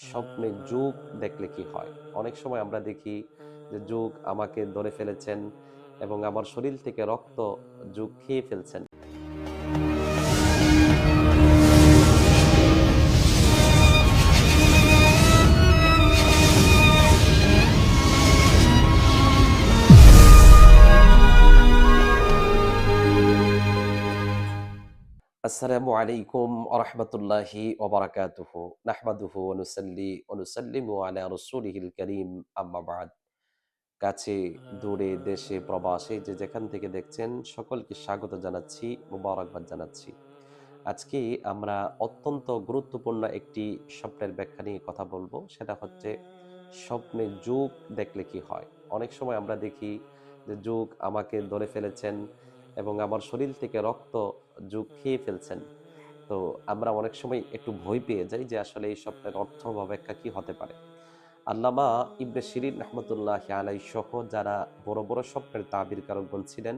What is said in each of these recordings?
স্বপ্নে যুগ দেখলে কি হয়? অনেক সময় আমরা দেখি যে যুগ আমাকে ধরে ফেলেছেন এবং আমার শরীর থেকে রক্ত যুগ খেয়ে ফেলছেন। আসসালামু আলাইকুম ওবরাকাতুহু। নাহমাদুহু আলা রসুলিহিল করিম। কাছে, দূরে, দেশে, প্রবাসে যে যেখান থেকে দেখছেন, সকলকে স্বাগত জানাচ্ছি, মুবারকবাদ জানাচ্ছি। আজকে আমরা অত্যন্ত গুরুত্বপূর্ণ একটি স্বপ্নের ব্যাখ্যা নিয়ে কথা বলব। সেটা হচ্ছে স্বপ্নে যুগ দেখলে কি হয়? অনেক সময় আমরা দেখি যে যুগ আমাকে ধরে ফেলেছেন এবং আমার শরীর থেকে রক্ত যুগ খেয়ে ফেলছেন। তো আমরা অনেক সময় একটু ভয় পেয়ে যাই যে আসলে এই স্বপ্নের অর্থ বা ব্যাখ্যা কি হতে পারে। আল্লামা ইবনে শিরিন রহমতুল্লাহ আলাই সহ যারা বড় বড় স্বপ্নের তাবির কারক বলছিলেন,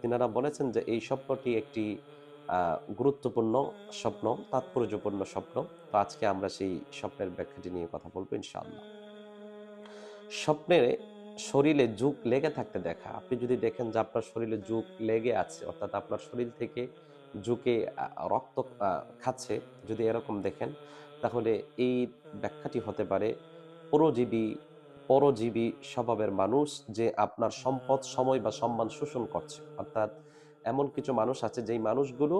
তিনারা বলেছেন যে এই স্বপ্নটি একটি গুরুত্বপূর্ণ স্বপ্ন, তাৎপর্যপূর্ণ স্বপ্ন। তো আজকে আমরা সেই স্বপ্নের ব্যাখ্যাটি নিয়ে কথা বলব ইনশাআল্লাহ। স্বপ্নে শরীরে যুগ লেগে থাকতে দেখা। আপনি যদি দেখেন যে আপনার শরীরে যুগ লেগে আছে, অর্থাৎ আপনার শরীর থেকে যুগে রক্ত খাচ্ছে, যদি এরকম দেখেন, তাহলে এই ব্যাখ্যাটি হতে পারে, পরজীবী পরজীবী স্বভাবের মানুষ যে আপনার সম্পদ, সময় বা সম্মান শোষণ করছে। অর্থাৎ এমন কিছু মানুষ আছে, যেই মানুষগুলো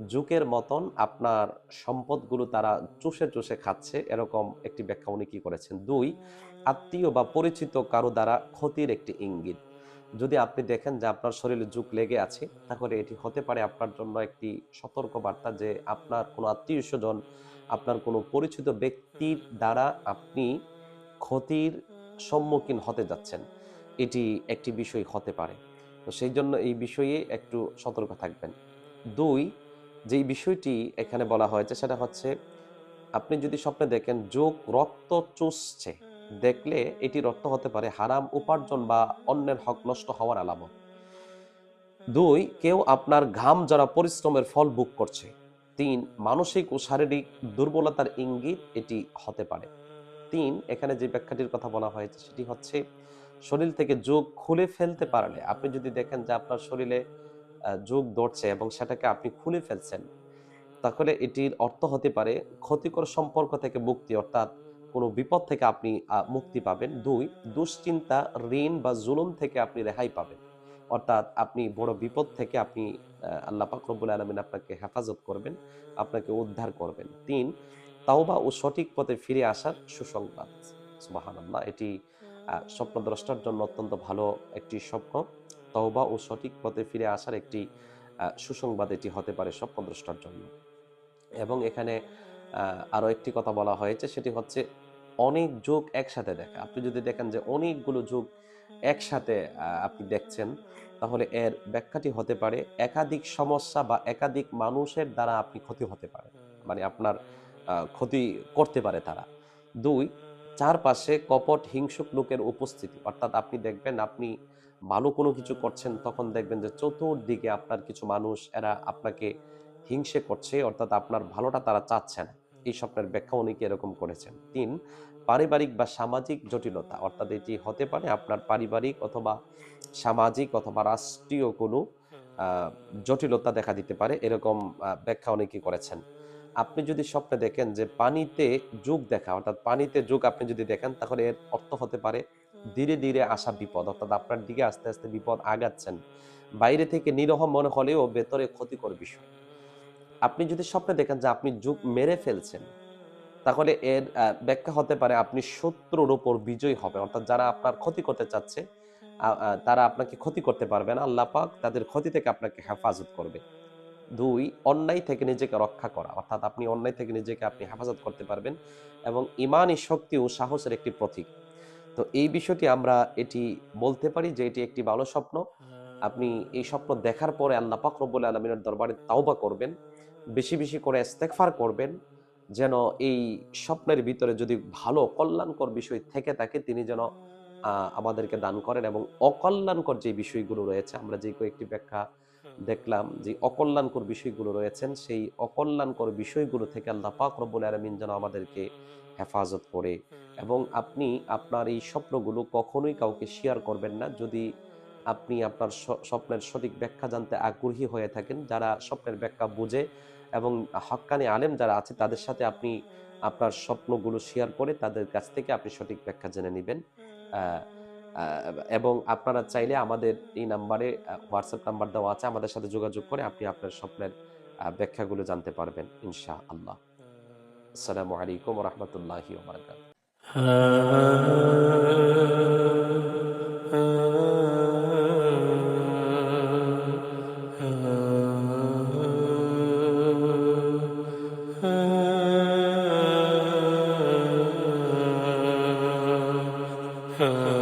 যুগের মতন আপনার সম্পদগুলো তারা চুষে চুষে খাচ্ছে। এরকম একটি ব্যাখ্যা উনি কি করেছেন? দুই, আত্মীয় বা পরিচিত কারও দ্বারা ক্ষতির একটি ইঙ্গিত। যদি আপনি দেখেন যে আপনার শরীরে যুগ লেগে আছে, তাহলে এটি হতে পারে আপনার জন্য একটি সতর্ক বার্তা যে আপনার কোনো আত্মীয় স্বজন, আপনার কোনো পরিচিত ব্যক্তির দ্বারা আপনি ক্ষতির সম্মুখীন হতে যাচ্ছেন। এটি একটি বিষয় হতে পারে। তো সেই জন্য এই বিষয়ে একটু সতর্ক থাকবেন। দুই যেই বিষয়টি এখানে বলা হয়েছে সেটা হচ্ছে আপনি যদি স্বপ্নে দেখেন যোগ রক্ত চুষছে দেখলে এটির অর্থ হতে পারে হারাম উপার্জন বা অন্যের হক নষ্ট হওয়ার আলামত। দুই কেউ আপনার ঘাম যারা পরিশ্রমের ফল ভোগ করছে। তিন মানসিক ও শারীরিক দুর্বলতার ইঙ্গিত এটি হতে পারে। তিন এখানে যে ব্যাখ্যাটির কথা বলা হয়েছে সেটি হচ্ছে শরীর থেকে যোগ খুলে ফেলতে পারলে আপনি যদি দেখেন যে আপনার শরীরে যোগ দৌড়ছে এবং সেটাকে আপনি খুলে ফেলছেন, তাহলে এটির অর্থ হতে পারে ক্ষতিকর সম্পর্ক থেকে মুক্তি, অর্থাৎ কোনো বিপদ থেকে আপনি মুক্তি পাবেন। দুই, দুশ্চিন্তা, ঋণ বা জুলুম থেকে আপনি রেহাই পাবেন, অর্থাৎ আপনি বড় বিপদ থেকে আপনি আল্লাহ পাক রব্বুল আলমিন আপনাকে হেফাজত করবেন, আপনাকে উদ্ধার করবেন। তিন, তাওবা ও সঠিক পথে ফিরে আসার সুসংবাদ। সুবহানাল্লাহ, এটি স্বপ্নদ্রষ্টার জন্য অত্যন্ত ভালো একটি স্বপ্ন। তওবা ও সঠিক পথে ফিরে আসার একটি সুসংবাদ এটি হতে পারে স্বপ্নদ্রষ্টার জন্য। এবং এখানে আহ, আরও একটি কথা বলা হয়েছে সেটি হচ্ছে অনেক যুগ একসাথে দেখা। আপনি যদি দেখেন যে অনেকগুলো যুগ একসাথে আপনি দেখছেন তাহলে এর ব্যাখ্যাটি হতে পারে একাধিক সমস্যা বা একাধিক মানুষের দ্বারা আপনি ক্ষতি হতে পারে। মানে আপনার ক্ষতি করতে পারে তারা। দুই চারপাশে কপট হিংসুক লোকের উপস্থিতি। অর্থাৎ আপনি দেখবেন আপনি ভালো কোনো কিছু করছেন তখন দেখবেন যে চতুর্দিকে আপনার কিছু মানুষ এরা আপনাকে হিংসে করছে অর্থাৎ আপনার ভালোটা তারা চাচ্ছে না। এই স্বপ্নের ব্যাখ্যা অনেকে এরকম করেছেন। তিন পারিবারিক বা সামাজিক জটিলতা অর্থাৎ এটি হতে পারে আপনার পারিবারিক অথবা সামাজিক অথবা রাষ্ট্রীয় কোনো জটিলতা দেখা দিতে পারে এরকম ব্যাখ্যা অনেকে করেছেন। আপনি যদি স্বপ্নে দেখেন যে পানিতে যুগ দেখা অর্থাৎ পানিতে যুগ আপনি যদি দেখেন তাহলে এর অর্থ হতে পারে ধীরে ধীরে আসা বিপদ, অর্থাৎ আপনার দিকে আস্তে আস্তে বিপদ আগাচ্ছেন। বাইরে থেকে নিরহ মনে হলেও ভেতরে ক্ষতিকর বিষয়। আপনি যদি স্বপ্নে দেখেন যে আপনি যুগ মেরে ফেলছেন, তাহলে এর ব্যাখ্যা হতে পারে আপনি শত্রুর উপর বিজয়ী হবে অর্থাৎ যারা আপনার ক্ষতি করতে চাচ্ছে তারা আপনাকে ক্ষতি করতে পারবে না। আল্লাহ পাক তাদের ক্ষতি থেকে আপনাকে হেফাজত করবে। দুই, অন্যায় থেকে নিজেকে রক্ষা করা। অর্থাৎ আপনি অন্যায় থেকে নিজেকে আপনি হেফাজত করতে পারবেন এবং ইমানই শক্তি ও সাহসের একটি প্রতীক। তো এই বিষয়টি আমরা এটি বলতে পারি যে এটি একটি ভালো স্বপ্ন। আপনি এই স্বপ্ন দেখার পরে আল্লাহ পাক রব্বুল আলমিনের দরবারে তাওবা করবেন, বেশি বেশি করে ইস্তেগফার করবেন, যেন এই স্বপ্নের ভিতরে যদি ভালো কল্যাণকর বিষয় থেকে থাকে, তিনি যেন আমাদেরকে দান করেন এবং অকল্যাণকর যে বিষয়গুলো রয়েছে, আমরা যে কয়েকটি ব্যাখ্যা দেখলাম যে অকল্যাণকর বিষয়গুলো রয়েছেন, সেই অকল্যাণকর বিষয়গুলো থেকে আল্লাহ পাক রব্বুল আলমিন যেন আমাদেরকে হেফাজত করে। এবং আপনি আপনার এই স্বপ্নগুলো কখনোই কাউকে শেয়ার করবেন না। যদি আপনি আপনার স্বপ্নের সঠিক ব্যাখ্যা জানতে আগ্রহী হয়ে থাকেন যারা স্বপ্নের ব্যাখ্যা বুঝে এবং হক্কানি আলেম যারা আছে তাদের সাথে আপনি আপনার স্বপ্নগুলো শেয়ার করে তাদের কাছ থেকে আপনি সঠিক ব্যাখ্যা জেনে নেবেন। এবং আপনারা চাইলে আমাদের এই নাম্বারে হোয়াটসঅ্যাপ নাম্বার দেওয়া আছে। আমাদের সাথে যোগাযোগ করে আপনি আপনার স্বপ্নের ব্যাখ্যাগুলো জানতে পারবেন ইনশা আল্লাহ السلام عليكم ورحمة الله وبركاته. Uh...